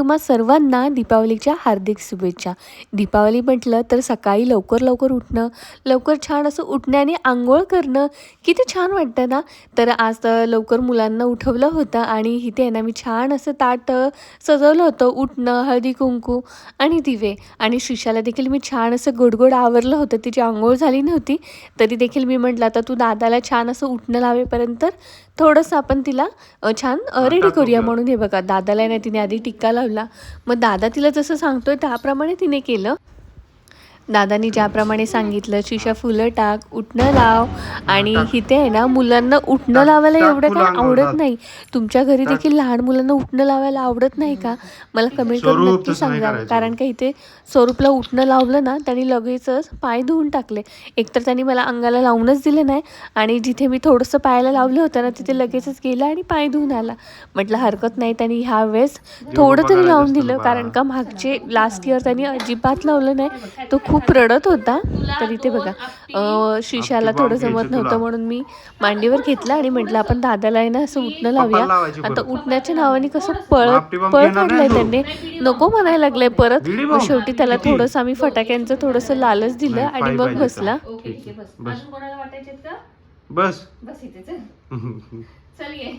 तुम्हा सर्वांना दीपावलीच्या हार्दिक शुभेच्छा. दीपावली म्हटलं तर सकाळी लवकर लवकर उठणं लवकर छान असं उठण्याने आंघोळ करणं किती छान वाटतं ना? तर आज लवकर मुलांना उठवलं होतं आणि इथे आहे ना मी छान असं ताट सजवलं होतं उठणं हळदी कुंकू आणि दिवे. आणि शिशाला देखील मी छान असं गोडगोड आवरलं होतं तिची आंघोळ झाली नव्हती. तरी देखील मी म्हटलं आता तू दादाला छान असं उठणं लावेपर्यंत थोडंसं आपण तिला छान रेडी करूया? म्हणून. हे बघा दादाला ना तिने आधी टिक्का लावला. मग दादा तिला जसं सांगतोय त्याप्रमाणे तिने केलं. दादानी ज्याप्रमाणे सांगितलं शिशा फुलं टाक उठणं लाव. आणि. इथे आहे ना मुलांना उठणं लावायला एवढं काय अंगावर आवडत. नाही. तुमच्या घरी. देखील लहान मुलांना उठणं लावायला आवडत नाही का? मला कमेंट करून नक्की सांगा. कारण का इथे स्वरूपला उठणं लावलं ना त्यांनी लगेचच पाय धुवून टाकले. एकतर त्यांनी मला अंगाला लावूनच दिले नाही आणि जिथे मी थोडंसं पायाला लावलं होतं ना तिथे लगेचच गेला आणि पाय धुवून आला. म्हटलं हरकत नाही त्यांनी ह्या वेळेस थोडं तरी लावून दिलं. कारण का मागचे लास्ट इयर त्यांनी अजिबात लावलं नाही. तो खूप रडत होता. तर इथे बघा शिशाला थोडं जमत नव्हतं. म्हणून मी मांडीवर घेतलं आणि म्हटलं आपण दादाला आहे ना असं उठणं लावूया. आता परत. उठण्याच्या नावाने कसं पळत पळ काढलंय त्यांनी. नको म्हणायला लागलंय परत. मग. शेवटी त्याला? थोडंसं आम्ही फटाक्यांचं थोडंसं लालच दिलं आणि मग बसला. बस. बस. अजून कोणाला वाटायचे का? बस. बस इथे चल चल ये.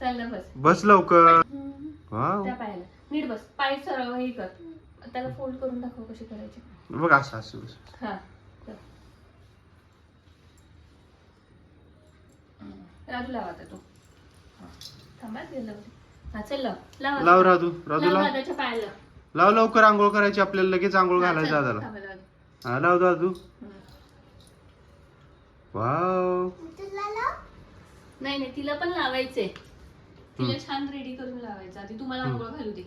चल ना बस. बस लवकर. नीट बस. पाय सरळ हे कर. त्याला फोल्ड करून दाखव कशी करायची. बघ असं असं बस. हा. राजू लाव आता तू हा. थांबा ते लाव हा चल लाव. लाव लाव राजू. राजू लाव लाव दादाच्या पायाला. लाव लवकर आंघोळ करायची. आपल्याला लगेच आंघोळ हा, घालायचं चल. दादाला थांबा. हा लाव राजू हम्म. वाव. नाही नाही तिला पण लावायचंय. तिला छान रेडी करून लावायचं. आधी तुम्हाला आंघोळ घालू दे.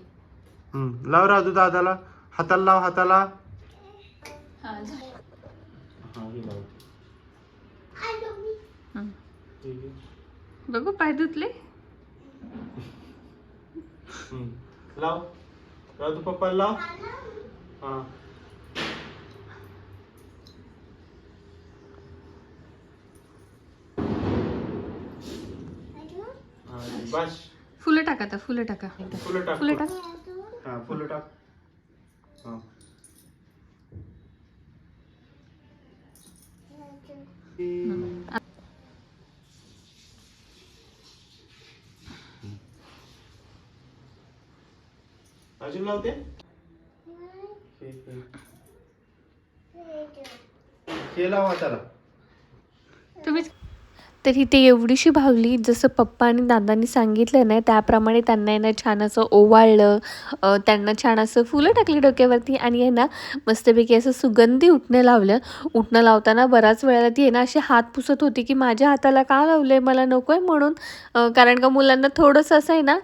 हम्म. लाव राजू दादाला. हाताला लाव हाताला. हा. बघू पाय धुतले? हम्म. लाव. राजू पप्पाला लाव. हा. हा, बस. फुलं टाका फुलं टाका. फुलं टाक. फुलं टाक. हा फुलं टाक. हा. अजून लावते हे लावा त्याला तुम्हीच तर ते एवढीशी भावली जसं पप्पा आणि दादांनी सांगितलं ना त्याप्रमाणे त्यांना यांना ना छान असं ओवाळलं त्यांना छान असं फुलं टाकली डोक्यावरती आणि आहे ना मस्तपैकी असं सुगंधी उठणं लावलं. उठणं लावताना बराच वेळेला ती आहे ना अशी हात पुसत होती की माझ्या हाताला का लावलं आहे मला नको आहे म्हणून कारण का मुलांना थोडंसं असं आहे ना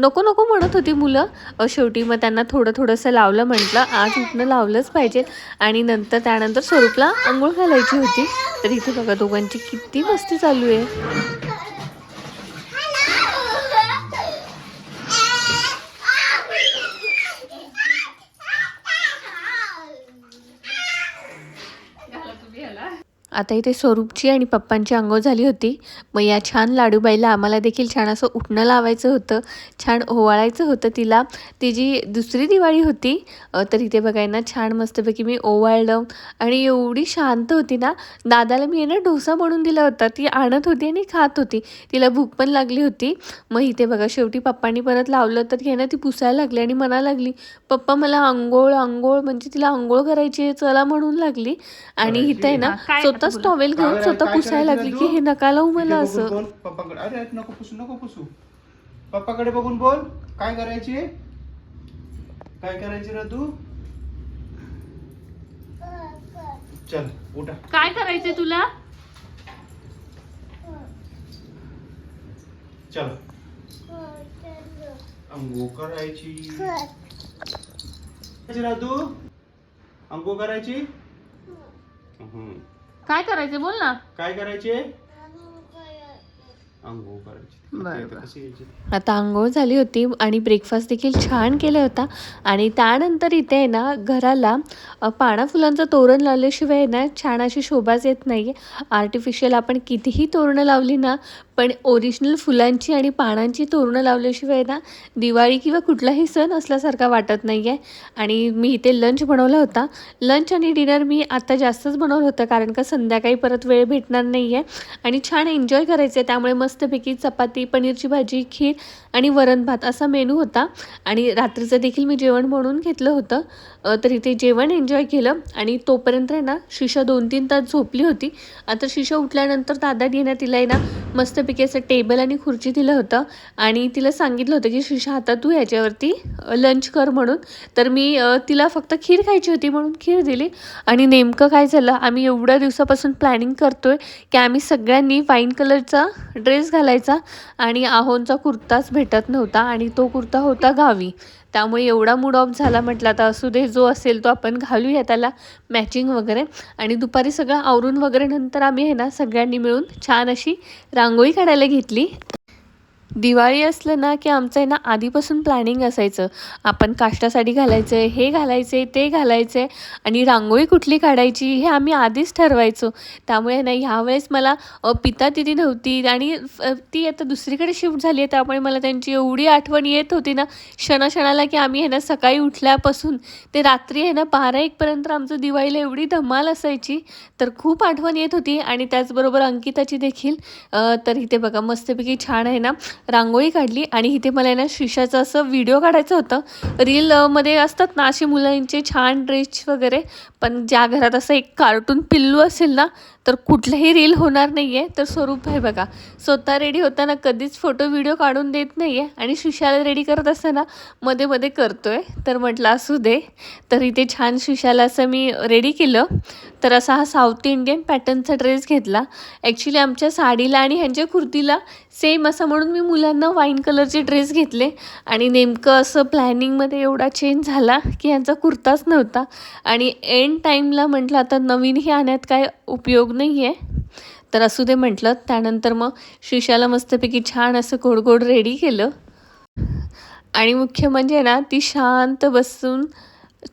नको नको म्हणत होती मुलं. शेवटी मग त्यांना थोडं थोडंसं लावलं म्हटलं आज उठणं लावलंच पाहिजे. आणि नंतर त्यानंतर स्वरूपला आंघोळ घालायची होती. तर इथे बघा दोघांची किती मस्त चालू आहे. आता इथे स्वरूपची आणि पप्पांची आंघोळ झाली होती. मग या छान लाडूबाईला आम्हाला देखील छान असं उठणं लावायचं होतं. छान ओवाळायचं होतं तिला. ती जी दुसरी दिवाळी होती तर इथे बघाय ना छान मस्तपैकी मी ओवाळलं. आणि एवढी शांत होती ना दादाला मी आहे ना डोसा बनवून दिला होता. ती आणत होती आणि खात होती. तिला भूक पण लागली होती. मग इथे बघा शेवटी पप्पांनी परत लावलं तर आहे ना ती पुसायला लागली आणि म्हणायला लागली पप्पा मला आंघोळ आंघोळ म्हणजे तिला आंघोळ करायची आहे चला म्हणून लागली. आणि इथे आहे ना हा, काय स्वतःच. टॉवेल घेऊन स्वतः पुसायला करायचं लागली की? हे नका लावू मला असं. बोल. पप्पाकडे. अरे नको पुसू नको पुसू. पप्पाकडे बघून बोल. काय करायचे? काय करायचे रे तू? चल उठा. काय करायचंय तुला? चल. अंघोळ करायची. करायची रे तू? अंघोळ करायची? हम्म. काय करायचंय? बोल ना. काय करायचे अंघोळ करायची. आता आंघोळ झाली होती आणि ब्रेकफास्ट देखील छान केला होता. आणि त्यानंतर इथे आहे ना घराला पाना फुलांचं तोरण लावल्याशिवाय ना छान अशी शोभाच येत नाही आहे आर्टिफिशियल आपण कितीही तोरणं लावली ना पण ओरिजिनल फुलांची आणि पानांची तोरणं लावल्याशिवाय ना दिवाळी किंवा कुठलाही सण असल्यासारखा वाटत नाही आहे आणि मी इथे लंच बनवला होता. लंच आणि डिनर मी आता जास्तच बनवलं होतं कारण का संध्याकाळी परत वेळ भेटणार नाही आहे आणि छान एन्जॉय करायचं आहे त्यामुळे मस्तपैकी चपाती पनीरची भाजी खीर आणि वरण भात असा मेनू होता. आणि रात्रीचं देखील मी जेवण म्हणून घेतलं होतं. तर इथे जेवण एन्जॉय केलं आणि तोपर्यंत आहे ना शिशा दोन तीन तास झोपली होती. आता शिशा उठल्यानंतर दादानी ना तिला आहे ना मस्तपैकी असं टेबल आणि खुर्ची दिलं होतं. आणि तिला सांगितलं होतं की शिशा आता तू ह्याच्यावरती लंच कर म्हणून. तर मी तिला फक्त खीर खायची होती म्हणून खीर दिली. आणि नेमकं काय झालं आम्ही एवढ्या दिवसापासून प्लॅनिंग करतोय की आम्ही सगळ्यांनी वाईन कलरचा ड्रेस घालायचा आणि आहोंचा कुर्ताच भेटत नव्हता आणि तो कुर्ता होता गावी. त्यामुळे एवढा मूड ऑफ झाला म्हटलं आता असू दे जो असेल तो आपण घालूया त्याला मॅचिंग वगैरे. आणि दुपारी सगळं आवरून वगैरे नंतर आम्ही आहे ना सगळ्यांनी मिळून छान अशी रांगोळी काढायला घेतली. दिवाळी असलं ना की आमचं आहे ना आधीपासून प्लॅनिंग असायचं. आपण काष्टासाठी घालायचं आहे हे घालायचं आहे ते घालायचं आहे आणि रांगोळी कुठली काढायची हे आम्ही आधीच ठरवायचो. त्यामुळे ना ह्यावेळेस मला पिता तिथी नव्हती आणि ती आता दुसरीकडे शिफ्ट झाली आहे. त्यामुळे मला त्यांची एवढी आठवण येत होती ना क्षणाक्षणाला की आम्ही आहे ना सकाळी उठल्यापासून ते रात्री आहे ना बारा एकपर्यंत आमचं दिवाळीला एवढी धमाल असायची. तर खूप आठवण येत होती आणि त्याचबरोबर अंकिताची देखील तर इथे बघा मस्तपैकी छान आहे ना रांगोळी काढली आणि इथे मला ना शिशाचं असं व्हिडिओ काढायचं होतं. रील मध्ये असतात ना अशी मुलांचे छान ड्रेस वगैरे पण ज्या घरात असं एक कार्टून पिल्लू असेल ना तर कुठलंही रील होणार नाही आहे तर स्वरूप आहे बघा स्वतः रेडी होताना कधीच फोटो व्हिडिओ काढून देत नाही आहे आणि शिशाला रेडी करत असताना मध्ये मध्ये आहे तर म्हटलं असू दे. तर इथे छान शिशाला असं मी रेडी केलं. तर असा हा साऊथ इंडियन पॅटर्नचा ड्रेस घेतला. ॲक्च्युली आमच्या साडीला आणि ह्यांच्या कुर्तीला सेम असं म्हणून मी मुलांना वाईन कलरचे ड्रेस घेतले. आणि नेमकं असं प्लॅनिंगमध्ये एवढा चेंज झाला की यांचा कुर्ताच नव्हता. आणि एंड टाईमला म्हटलं आता नवीनही आणण्यात काय उपयोग नाही आहे तर असू दे म्हटलं त्यानंतर मग शिशाला मस्तपैकी छान असं गोड रेडी केलं. आणि मुख्य म्हणजे ना ती शांत बसून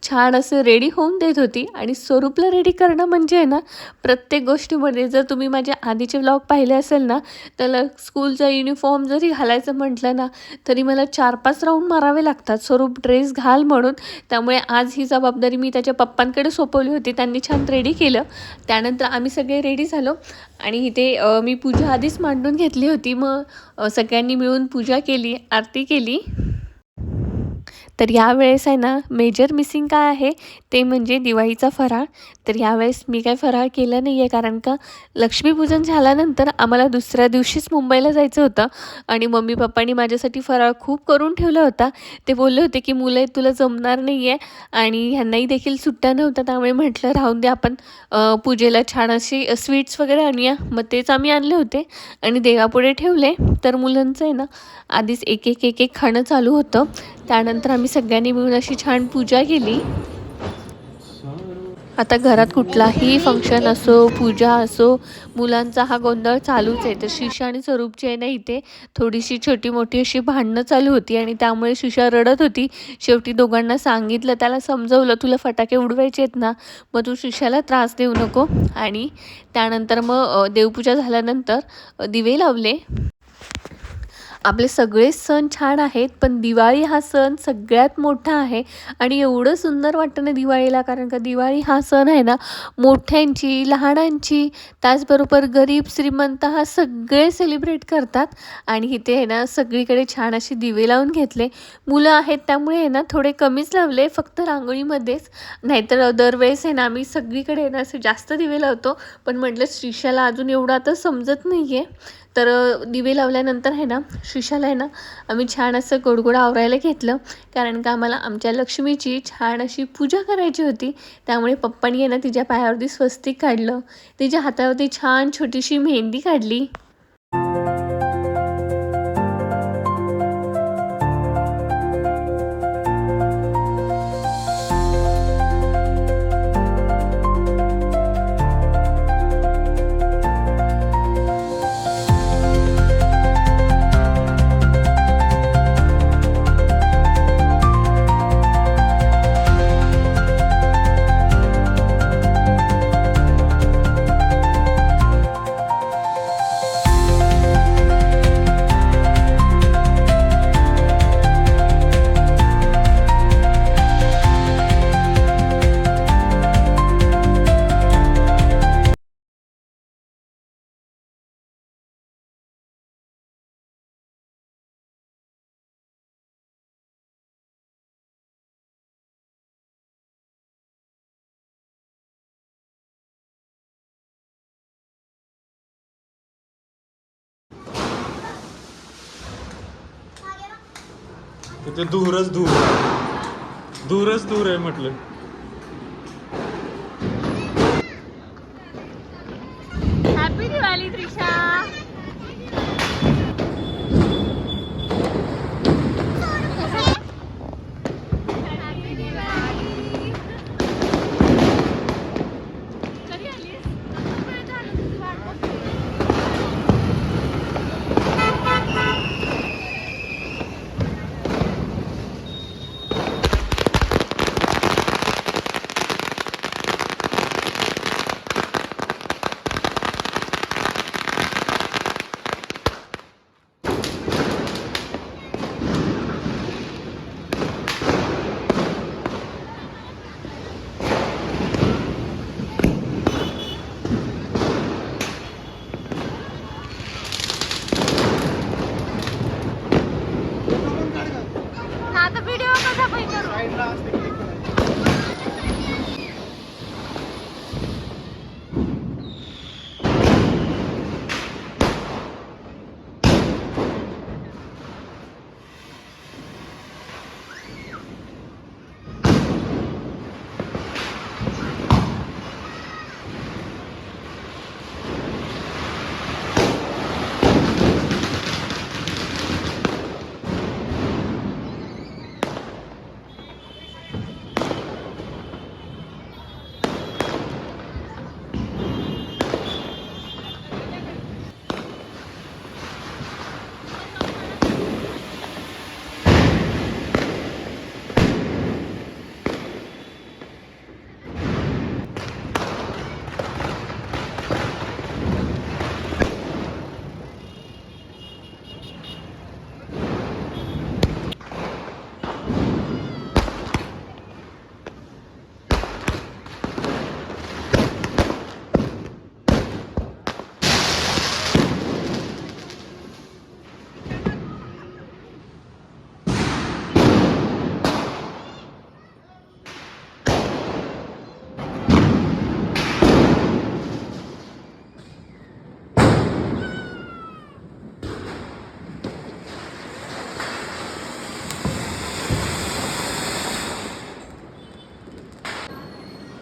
छान असं रेडी होऊन देत होती. आणि स्वरूपला रेडी करणं म्हणजे आहे ना प्रत्येक गोष्टीमध्ये जर तुम्ही माझ्या आधीचे व्लॉग पाहिले असेल ना त्याला स्कूलचा युनिफॉर्म जरी घालायचं म्हटलं ना तरी मला चार पाच राऊंड मारावे लागतात. स्वरूप ड्रेस घाल म्हणून. त्यामुळे आज ही जबाबदारी मी त्याच्या पप्पांकडे सोपवली होती. त्यांनी छान रेडी केलं. त्यानंतर आम्ही सगळे रेडी झालो. आणि इथे मी पूजा आधीच मांडून घेतली होती. मग सगळ्यांनी मिळून पूजा केली आरती केली. तर यावेळेस आहे ना मेजर मिसिंग काय आहे? ते म्हणजे दिवाळीचा फराळ. तर यावेळेस मी काय फराळ केला नाही आहे कारण का लक्ष्मीपूजन झाल्यानंतर आम्हाला दुसऱ्या दिवशीच मुंबईला जायचं होतं. आणि मम्मी पप्पांनी माझ्यासाठी फराळ खूप करून ठेवला होता. ते बोलले होते की मुलं तुला जमणार नाही आहे आणि ह्यांनाही देखील सुट्ट्या नव्हत्या त्यामुळे म्हटलं राहून दे आपण पूजेला छान अशी स्वीट्स वगैरे आणूया. मग तेच आम्ही आणले होते. आणि देवापुढे ठेवले. तर मुलांचं आहे ना आधीच एक एक एक एक खाणं चालू होतं. त्यानंतर आम्ही सगळ्यांनी मिळून अशी छान पूजा केली. आता घरात कुठलाही फंक्शन असो पूजा असो मुलांचा हा गोंधळ चालूच आहे. तर शिशा आणि स्वरूपची आहे ना इथे थोडीशी छोटी मोठी अशी भांडणं चालू होती आणि त्यामुळे शिशा रडत होती. शेवटी दोघांना सांगितलं त्याला समजवलं तुला फटाके उडवायचे आहेत ना मग तू शिशाला त्रास देऊ नको. आणि त्यानंतर मग देवपूजा झाल्यानंतर दिवे लावले. आपले सगळे सण छान आहेत पण दिवाळी हा सण सगळ्यात मोठा आहे आणि एवढं सुंदर वाटतं ना दिवाळीला कारण का दिवाळी हा सण आहे ना मोठ्यांची लहानांची त्याचबरोबर गरीब श्रीमंत हा सगळे सेलिब्रेट करतात. आणि इथे आहे ना सगळीकडे छान असे दिवे लावून घेतले. मुलं आहेत त्यामुळे आहे ना थोडे कमीच लावले फक्त रांगोळीमध्येच. नाहीतर दरवेळेस आहे ना आम्ही सगळीकडे आहे ना असे जास्त दिवे लावतो. पण म्हटलं श्रीशाला अजून एवढं आता समजत नाही आहे तर दिवे लावल्यानंतर आहे ना शिशाला आहे ना आम्ही छान असं गोडगोड आवरायला घेतलं. कारण का आम्हाला आमच्या लक्ष्मीची छान अशी पूजा करायची होती. त्यामुळे पप्पांनी आहे ना तिच्या पायावरती स्वस्तिक काढलं. तिच्या हातावरती छान छोटीशी मेहंदी काढली. तिथे धूरच धूर धूरच धूर आहे म्हटलं.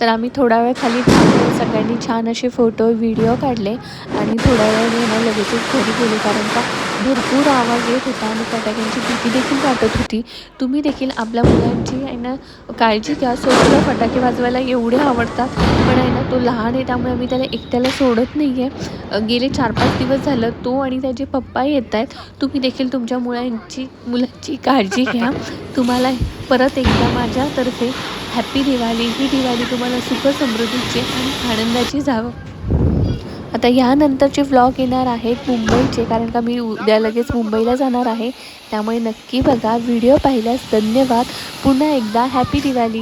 तर आम्ही थोडा वेळ खाली थांबलो. सगळ्यांनी छान असे फोटो व्हिडिओ काढले आणि थोड्या वेळाने ना लगेचच घरी गेले. कारण का भरपूर आवाज येत होता आणि फटाक्यांची भीती देखील वाटत होती. तुम्ही देखील आपल्या मुलांची आहे ना काळजी घ्या. सोबत फटाके वाजवायला एवढे आवडतात. पण आहे ना तो लहान आहे त्यामुळे आम्ही त्याला एकट्याला सोडत नाही आहे गेले चार पाच दिवस झालं. तो आणि त्याचे पप्पा येत आहेत. तुम्ही देखील तुमच्या मुलांची मुलांची काळजी घ्या. तुम्हाला परत एकदा माझ्यातर्फे हॅप्पी दिवाळी. ही दिवाळी तुम्हाला सुख समृद्धीची आणि आनंदाची जावं. आता ह्यानंतरचे व्लॉग येणार आहेत मुंबईचे कारण का मी उद्या लगेच मुंबईला जाणार आहे. त्यामुळे नक्की बघा व्हिडिओ पाहिल्यास धन्यवाद. पुन्हा एकदा हॅपी दिवाळी.